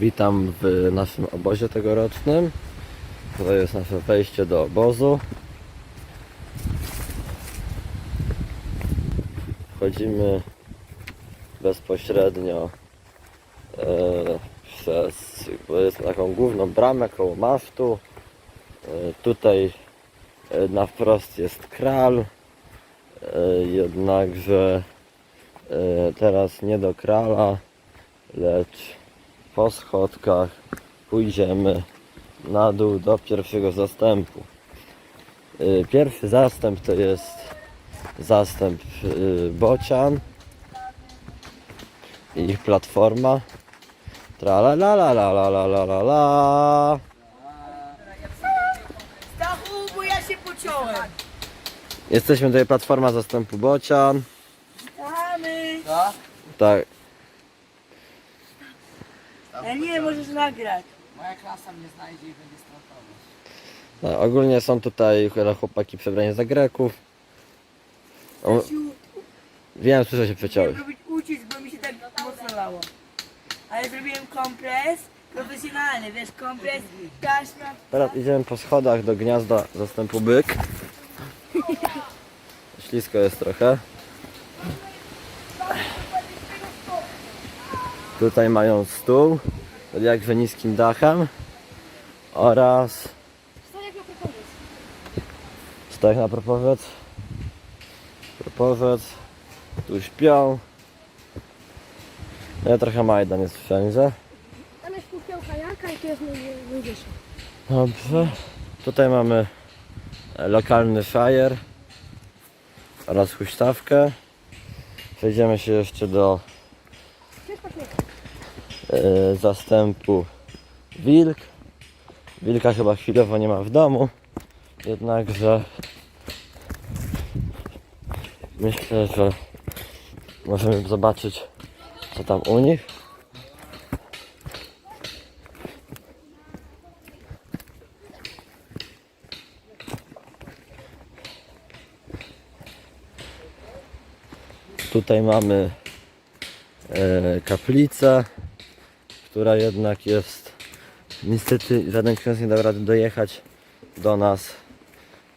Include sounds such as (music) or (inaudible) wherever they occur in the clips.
Witam w naszym obozie tegorocznym. Tutaj jest nasze wejście do obozu. Wchodzimy bezpośrednio e, przez jest taką główną bramę koło. E, tutaj e, na wprost jest kral. E, jednakże e, teraz nie do krala, lecz po schodkach pójdziemy na dół do pierwszego zastępu. Y, Pierwszy zastęp to jest zastęp y, bocian i ich platforma. Tra la la la la la la la la la. Stachu, bo ja się pociąłem. Jesteśmy tutaj platforma zastępu bocian. Stamy. Tak, Ja nie, możesz nagrać. Moja klasa mnie znajdzie i będzie stratować. no, ogólnie są tutaj chłopaki przebrani za Greków. O, wiem, słyszę się przeciąłeś. Chciałem robić ucisk, bo mi się tak mocno lało. Ale zrobiłem kompres profesjonalny, wiesz, kompres taśma. Teraz idziemy po schodach do gniazda zastępu byk. (laughs) Ślisko jest trochę. Tutaj mają stół pod jakże niskim dachem oraz stojak na propowiec. Propowiec. Tu śpią. No i trochę Majdan jest wszędzie. Tam jest kukiełka Janka i tu jest mój, Wiesiu. Dobrze. Tutaj mamy e, lokalny fajer oraz huśtawkę. Przejdziemy się jeszcze do zastępu wilk. Wilka chyba chwilowo nie ma w domu. Jednakże myślę, że możemy zobaczyć co tam u nich. Tutaj mamy e, kaplicę, która jednak jest niestety żaden ksiądz nie dał rady dojechać do nas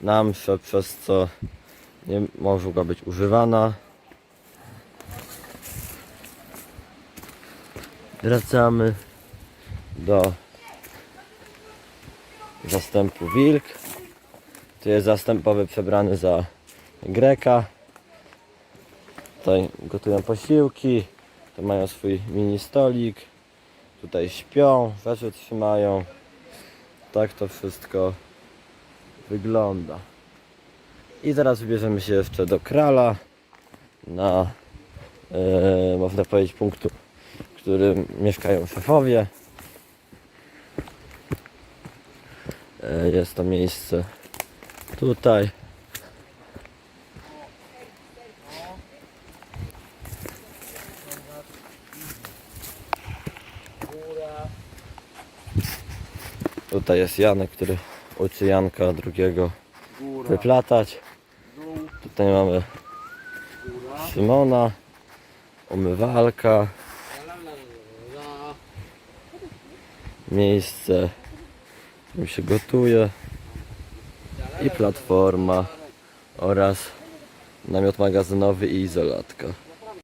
na mszę, przez co nie mogła być używana. Wracamy do zastępu wilk. Tu jest zastępowy przebrany za Greka. Tutaj gotują posiłki. Tu mają swój mini stolik. Tutaj śpią, rzeczy trzymają. Tak to wszystko wygląda. I zaraz wybierzemy się jeszcze do Krala na e, można powiedzieć punktu, w którym mieszkają szefowie. E, jest to miejsce tutaj. Tutaj jest Janek, który uczy Janka drugiego Góra, wyplatać. Tutaj mamy. Szymona, umywalka, miejsce, w którym się gotuje i platforma oraz namiot magazynowy i izolatka.